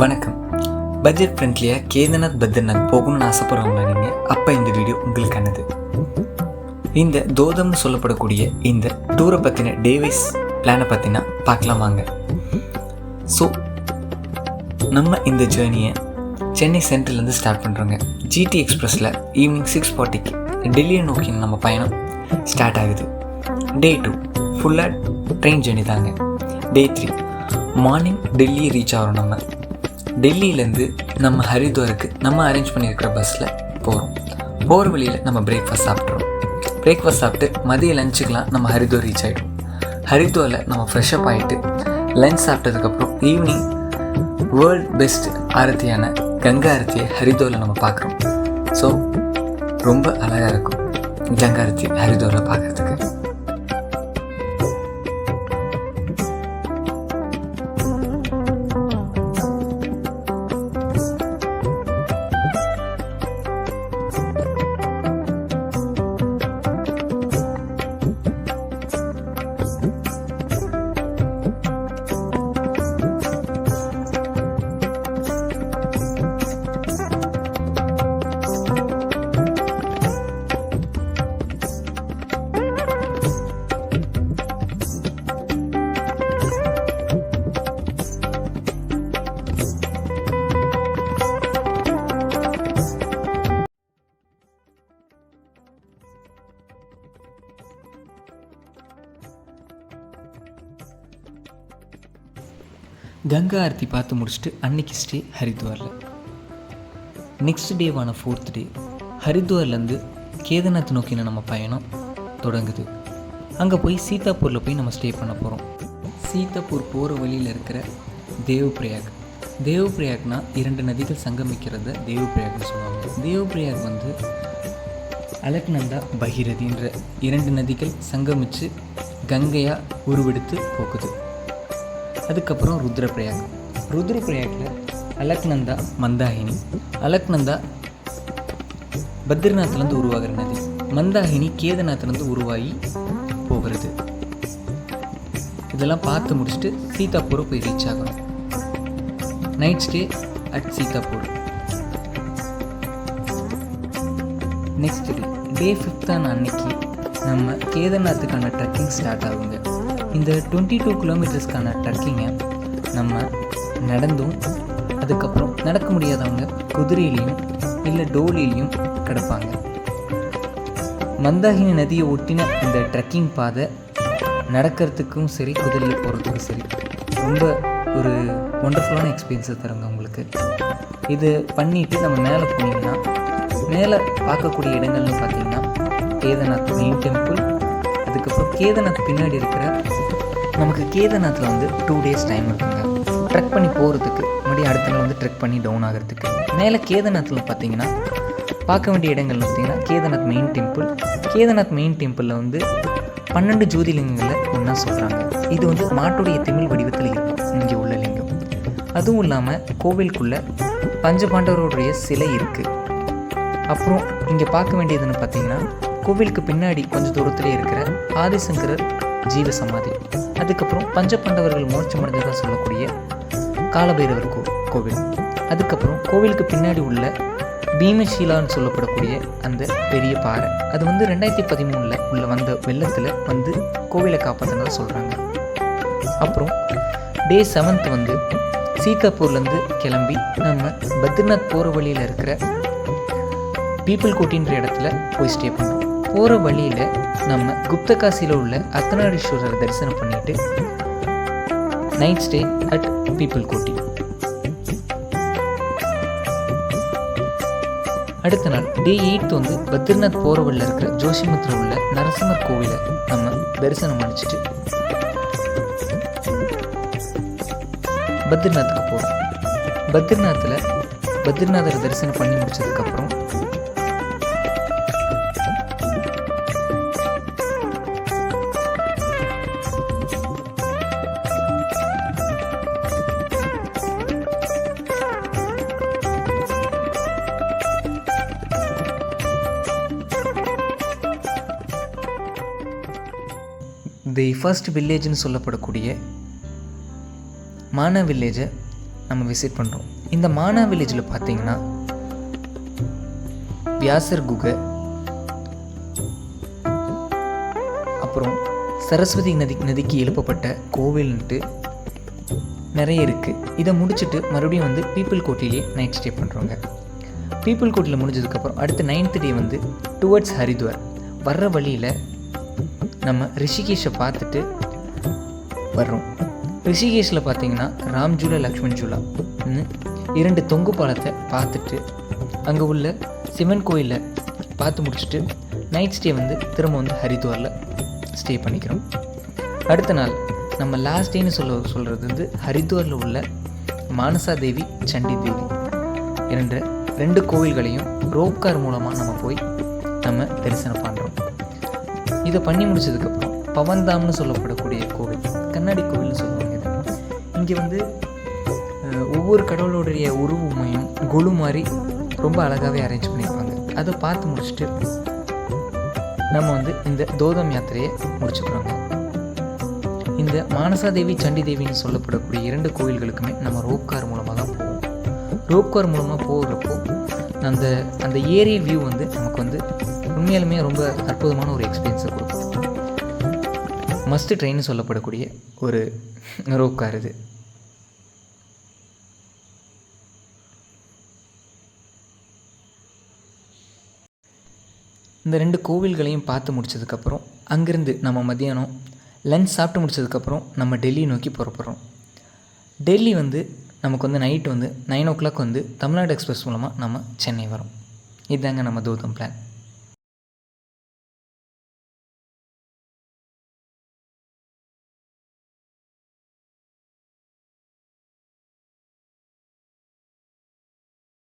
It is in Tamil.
வணக்கம். பட்ஜெட் ஃப்ரெண்ட்லியாக கேதர்நாத் பத்ரிநாத் போகணும்னு ஆசைப்படுறவங்களா நீங்கள் அப்போ இந்த வீடியோ உங்களுக்கானது. இந்த தோதம்னு சொல்லப்படக்கூடிய இந்த டூரை பற்றின டேவிஸ் பிளானை பற்றினா பார்க்கலாம் வாங்க. ஸோ நம்ம இந்த ஜேர்னியை சென்னை சென்ட்ரல்லேருந்து ஸ்டார்ட் பண்ணுறோங்க ஜிடி எக்ஸ்பிரஸில் ஈவினிங் சிக்ஸ் ஃபார்ட்டிக்கு டெல்லியை நோக்கி நம்ம பயணம் ஸ்டார்ட் ஆகுது. டே டூ ஃபுல்லாக ட்ரெயின் ஜேர்னி தாங்க. Day three morning Delhi reach ஆகிறோம் நம்ம. டெல்லியிலேருந்து நம்ம ஹரித்வாருக்கு நம்ம அரேஞ்ச் பண்ணியிருக்கிற பஸ்ஸில் போகிறோம் போகிற வழியில் நம்ம பிரேக்ஃபாஸ்ட் சாப்பிட்றோம் பிரேக்ஃபாஸ்ட் சாப்பிட்டு மதிய லஞ்சுக்கெலாம் நம்ம ஹரித்வார் ரீச் ஆகிடும் ஹரித்வாரில் நம்ம ஃப்ரெஷ்அப் ஆகிட்டு லஞ்ச் சாப்பிட்டதுக்கப்புறம் ஈவினிங் வேர்ல்ட் பெஸ்ட் ஆரத்தியான கங்கா ஆரத்தியை ஹரித்வாரில் நம்ம பார்க்குறோம். ஸோ ரொம்ப அழகாக இருக்கும் கங்கா ஆரத்தி ஹரித்வாரில் பார்க்குறதுக்கு. கங்கா ஆரத்தி பார்த்து முடிச்சுட்டு அன்னைக்கு ஸ்டே ஹரித்வாரில். நெக்ஸ்ட் டேவான ஃபோர்த் டே ஹரித்வார்லேருந்து கேதார்நாத் நோக்கின நம்ம பயணம் தொடங்குது. அங்கே போய் சீதாப்பூரில் போய் நம்ம ஸ்டே பண்ண போகிறோம் சீதாப்பூர் போகிற வழியில் இருக்கிற தேவ் தேவப்பிரயாக்னா இரண்டு நதிகள் சங்கமிக்கிறத தேவப்பிரயாக்னு சொல்லுவாங்க. தேவப்பிரயாக் வந்து அலக்நந்தா பகிரதின்ற இரண்டு நதிகள் சங்கமித்து கங்கையாக உருவெடுத்து போக்குது. அதுக்கப்புறம் ருத்ரபிரயாக் ருத்ரபிரயாகில் அலக்நந்தா மந்தாகினி. அலக்நந்தா பத்ரிநாத்லேருந்து உருவாகிற நதி மந்தாகினி கேதநாத்லேருந்து உருவாகி போகிறது. இதெல்லாம் பார்த்து முடிச்சுட்டு சீதாப்பூரை போய் ரீச் ஆகணும். Night stay at Sitapur. Next day day ஃபிஃப்த்தான அன்னைக்கு நம்ம கேதார்நாத்துக்கான ட்ரெக்கிங் ஸ்டார்ட் ஆகுங்க. இந்த டுவெண்ட்டி டூ கிலோமீட்டர்ஸ்க்கான ட்ரக்கிங்கை நம்ம நடந்தும் அதுக்கப்புறம் நடக்க முடியாதவங்க குதிரையிலையும் இல்லை டோலிலையும் கிடப்பாங்க. மந்தாகினி நதியை ஒட்டின இந்த ட்ரெக்கிங் பாதை நடக்கிறதுக்கும் சரி குதிரையில் போகிறதுக்கும் சரி ரொம்ப ஒரு ஒண்டர்ஃபுல்லான எக்ஸ்பீரியன்ஸை தருங்க உங்களுக்கு. இது பண்ணிவிட்டு நம்ம மேலே போனீங்கன்னா மேலே பார்க்கக்கூடிய இடங்கள்னு பார்த்தீங்கன்னா கேதநாத் மெயின் டெம்பிள் அதுக்கப்புறம் கேதநாத் பின்னாடி இருக்கிற நமக்கு கேதார்நாத்தில் வந்து டூ டேஸ் டைம் இருக்குங்க ட்ரெக் பண்ணி போகிறதுக்கு மறுபடியும் அடுத்த நாள் வந்து ட்ரெக் பண்ணி டவுன் ஆகிறதுக்கு. மேலே கேதார்நாத்தில் பார்த்தீங்கன்னா பார்க்க வேண்டிய இடங்கள்னு பார்த்தீங்கன்னா Kedarnath main temple Kedarnath main டெம்பிளில் வந்து பன்னெண்டு ஜோதிலிங்கங்களை ஒன்றா சொல்கிறாங்க இது வந்து மாட்டுடைய தமிழ் வடிவத்தில் இருக்கும். இங்கே உள்ள லிங்கம். அதுவும் இல்லாமல் கோவிலுக்குள்ளே பஞ்சபாண்டவருடைய சிலை இருக்குது அப்புறம் இங்கே பார்க்க வேண்டியதுன்னு பார்த்தீங்கன்னா கோவிலுக்கு பின்னாடி கொஞ்சம் தூரத்தில் இருக்கிற ஆதிசங்கரர் ஜீவ சமாதி அதுக்கப்புறம் பஞ்சபாண்டவர்கள் மோட்சம் அடைஞ்சதாக சொல்லக்கூடிய காலபைரவர் கோ கோவில். அதுக்கப்புறம் கோவிலுக்கு பின்னாடி உள்ள பீமஷீலான்னு சொல்லப்படக்கூடிய அந்த பெரிய பாறை. அது வந்து ரெண்டாயிரத்தி பதிமூணில் உள்ள வந்த வெள்ளத்தில் வந்து கோவிலை காப்பாற்றினதாக சொல்கிறாங்க அப்புறம் டே செவன்த் வந்து சீதாப்பூர்லேருந்து கிளம்பி நம்ம பத்ரிநாத் போகிற வழியில் இருக்கிற பீப்புள் கோட்டின்ற இடத்துல போய் ஸ்டே பண்ணுறோம் போகிற வழியில் நம்ம குப்தகாசியில் உள்ள அர்த்தநாரீஸ்வரரை தரிசனம் பண்ணிட்டு நைட் ஸ்டே அட் பீப்புள் கோட்டி அடுத்த நாள் டே எயிட் வந்து பத்ரிநாத் போகிற வழியில் இருக்கிற ஜோஷிமத்தில் உள்ள நரசிம்மர் கோவிலை நம்ம தரிசனம் அடிச்சுட்டு பத்ரிநாத்துக்கு போகிறோம் பத்ரிநாத்தில் பத்ரிநாதரை தரிசனம் பண்ணி முடிச்சதுக்கப்புறம் தி ஃபர்ஸ்ட் வில்லேஜ்னு சொல்லப்படக்கூடிய மானா வில்லேஜை நம்ம விசிட் பண்ணுறோம் இந்த மானா வில்லேஜில் பார்த்தீங்கன்னா வியாசர் குகை அப்புறம் சரஸ்வதி நதி நதிக்கு எழுப்பப்பட்ட கோவில்ன்ட்டு நிறைய இருக்குது இதை முடிச்சுட்டு மறுபடியும் வந்து பீப்புள் கோட்டிலேயே நைட் ஸ்டே பண்ணுறோங்க பீப்புள் கோட்டில் முடிஞ்சதுக்கப்புறம் அடுத்து நைன்த் டே வந்து டுவர்ட்ஸ் ஹரித்வார். வர்ற வழியில் நம்ம ரிஷிகேஷை பார்த்துட்டு வர்றோம். ரிஷிகேஷில் பார்த்தீங்கன்னா ராம்ஜூலா லக்ஷ்மண் ஜூலா. இரண்டு தொங்கு பாலத்தை பார்த்துட்டு அங்கே உள்ள சிவன் கோயிலில் பார்த்து முடிச்சுட்டு நைட் ஸ்டே வந்து திரும்ப வந்து ஹரித்வாரில் ஸ்டே பண்ணிக்கிறோம். அடுத்த நாள் நம்ம லாஸ்ட் டேன்னு சொல்ல சொல்கிறது வந்து ஹரித்வாரில் உள்ள மானசா தேவி சண்டி தேவி என்ற ரெண்டு கோவில்களையும் ரோப் கார் மூலமாக நம்ம போய் நம்ம தரிசனம் பண்ணுறோம் இதை பண்ணி முடிச்சதுக்கப்புறம் பவன்தாம்னு சொல்லப்படக்கூடிய கோவில் கண்ணாடி கோவில்னு சொல்லுவாங்க இங்கே வந்து ஒவ்வொரு கடவுளுடைய உருவமையும் குழு மாதிரி ரொம்ப அழகாகவே அரேஞ்ச் பண்ணியிருப்பாங்க. அதை பார்த்து முடிச்சுட்டு நம்ம வந்து இந்த தோதம் யாத்திரையை முடிச்சுக்கிறோங்க. இந்த மானசாதேவி சண்டி தேவின்னு சொல்லப்படக்கூடிய இரண்டு கோவில்களுக்குமே நம்ம ரோப் கார் மூலமாக தான் போவோம். ரோப் கார் மூலமாக போகிறப்போ அந்த அந்த ஏரிய வியூ வந்து நமக்கு வந்து உண்மையாலுமே ரொம்ப அற்புதமான ஒரு எக்ஸ்பீரியன்ஸை கொடுக்கும். மஸ்ட் ட்ரெயின்னு சொல்லப்படக்கூடிய ஒரு ரோப் கார் இது. இந்த ரெண்டு கோவில்களையும் பார்த்து முடிச்சதுக்கப்புறம் அங்கேருந்து நம்ம மத்தியானம் லஞ்ச் சாப்பிட்டு முடிச்சதுக்கப்புறம் நம்ம டெல்லி நோக்கி புறப்படுறோம். டெல்லி வந்து நமக்கு வந்து நைட் வந்து நைன் ஓ கிளாக் வந்து தமிழ்நாடு எக்ஸ்பிரஸ் மூலமாக நம்ம சென்னை வரோம். இதுதாங்க நம்ம தூதம் பிளான்